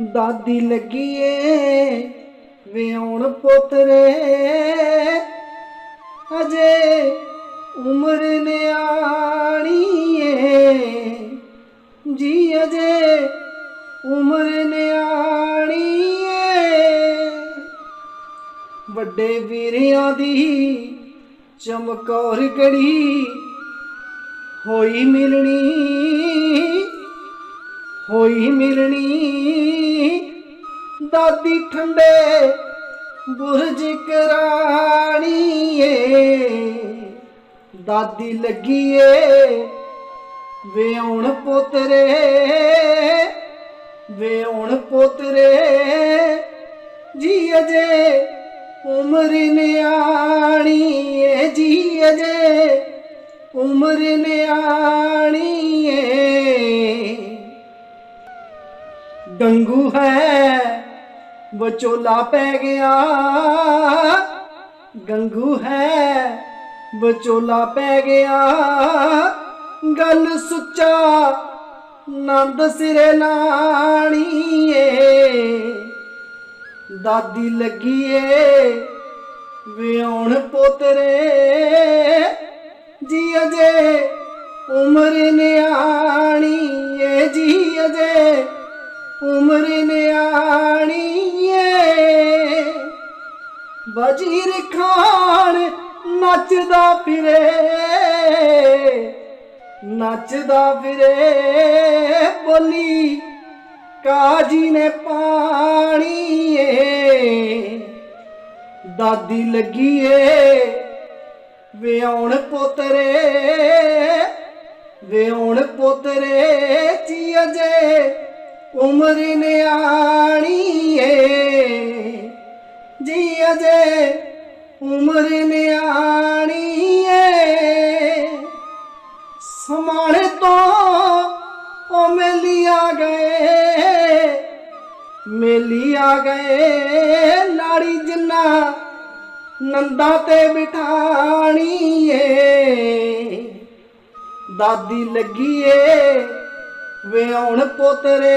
ਦਾਦੀ ਲੱਗੀ ਏ ਵਿਆਉਣ ਪੋਤਰੇ। ਅਜੇ ਉਮਰ ਨਿਆਣੀ ਏ ਜੀ ਅਜੇ ਉਮਰ ਨਿਆਣੀ ਏ ਵੱਡੇ ਵੀਰਿਆਂ ਦੀ ਚਮਕੌਰ ਗੜੀ ਹੋਈ ਮਿਲਣੀ। ਹੋਈ ਮਿਲਣੀ। ਦਾਦੀ ਠੰਡੇ ਬੁਰਜ ਕਰਾਣੀ ਏ ਦਾਦੀ ਲੱਗੀ ਏ ਵਿਆਉਣ ਪੁੱਤਰੇ। ਵਿਆਉਣ ਪੁੱਤਰੇ। ਜੀ ਅਜੇ ਉਮਰ ਨਿਆਣੀ ਏ, ਜੀ ਅਜੇ ਉਮਰ ਨਿਆਣੀ ਏ। ਗੰਗੂ ਹੈ, ਵਿਚੋਲਾ ਪੈ ਗਿਆ। ਗੰਗੂ ਹੈ, ਵਿਚੋਲਾ ਪੈ ਗਿਆ। ਗੱਲ ਸੁੱਚਾ ਨੰਦ ਸਿਰੇ ਲਾਣੀ ਏ ਦਾਦੀ ਲੱਗੀ ਏ ਵਿਆਉਣ ਪੋਤਰੇ। ਜੀ ਅਜੇ ਉਮਰ ਨਿਆਣੀ ਏ, ਜੀ ਅਜੇ ਉਮਰ ਨਿਆਣੀ ਏ। ਵਜ਼ੀਰ ਖਾਨ ਨੱਚਦਾ ਫਿਰੇ। ਨੱਚਦਾ ਫਿਰੇ। ਬੋਲੀ, ਕਾਜੀ ਨੇ ਪਾਣੀ ਏ। ਦਾਦੀ ਲੱਗੀ ਏ। ਵਿਆਉਣ ਪੋਤਰੇ ਵਿਆਉਣ ਪੋਤਰੇ ਜੀ ਅਜੇ। ਉਮਰ ਨਿਆਣੀ ਏ ਜੀ ਅਜੇ ਉਮਰ ਨਿਆਣੀ ਏ ਸਮਾਣੇ ਤੋਂ ਉਹ ਮਿਲਿਆ ਗਏ ਮਿਲਿਆ ਗਏ, ਲਾੜੀ ਜਿੰਨਾ ਨੰਦਾ ਤੇ ਬਿਠਾਣੀ ਏ ਦਾਦੀ ਲੱਗੀ ਏ ਵਿਆਉਣ ਪੋਤਰੇ,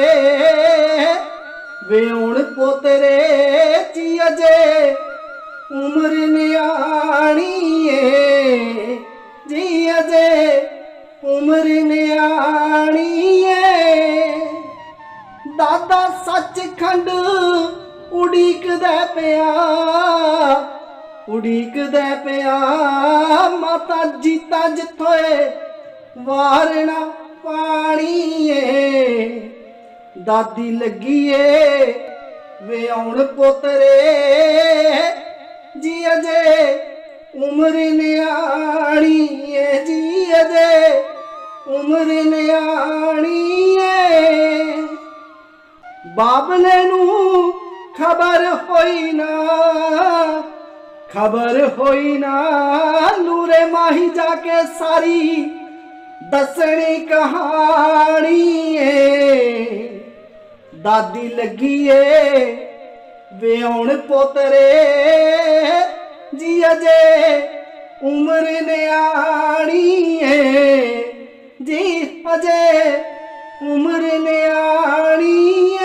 ਵਿਉਣ ਪੋਤਰੇ ਜੀ ਅਜੇ ਉਮਰ ਨਿਆਣੀ ਏ ਜੀ ਅਜੇ ਉਮਰ ਨਿਆਣੀ ਏ ਦਾਦਾ ਸੱਚਖੰਡ ਉਡੀਕਦਾ ਪਿਆ ਉਡੀਕਦਾ ਪਿਆ। ਮਾਤਾ ਜੀਤਾ ਜਿੱਥੋਏ ਵਾਰਣਾ ਪਾਣੀ ਏ ਦਾਦੀ ਲੱਗੀ ਏ ਵਿਆਉਣ ਪੋਤਰੇ। ਜੀ ਅਜੇ ਉਮਰ ਨਿਆਣੀ ਏ, ਜੀ ਅਜੇ ਉਮਰ ਨਿਆਣੀ ਏ। ਬਾਬਲੇ ਨੂੰ ਖਬਰ ਹੋਈ ਨਾ, ਖਬਰ ਹੋਈ ਨਾ। ਨੂਰੇ ਮਾਹੀ ਜਾ ਕੇ ਸਾਰੀ ਦੱਸਣੀ ਕਹਾਣੀ ਏ। ਦਾਦੀ ਲੱਗੀ ਏ ਵਿਆਉਣ ਪੋਤਰੇ। ਜੀ ਅਜੇ ਉਮਰ ਨਿਆਣੀ ਏ। ਜੀ ਅਜੇ ਉਮਰ ਨਿਆਣੀ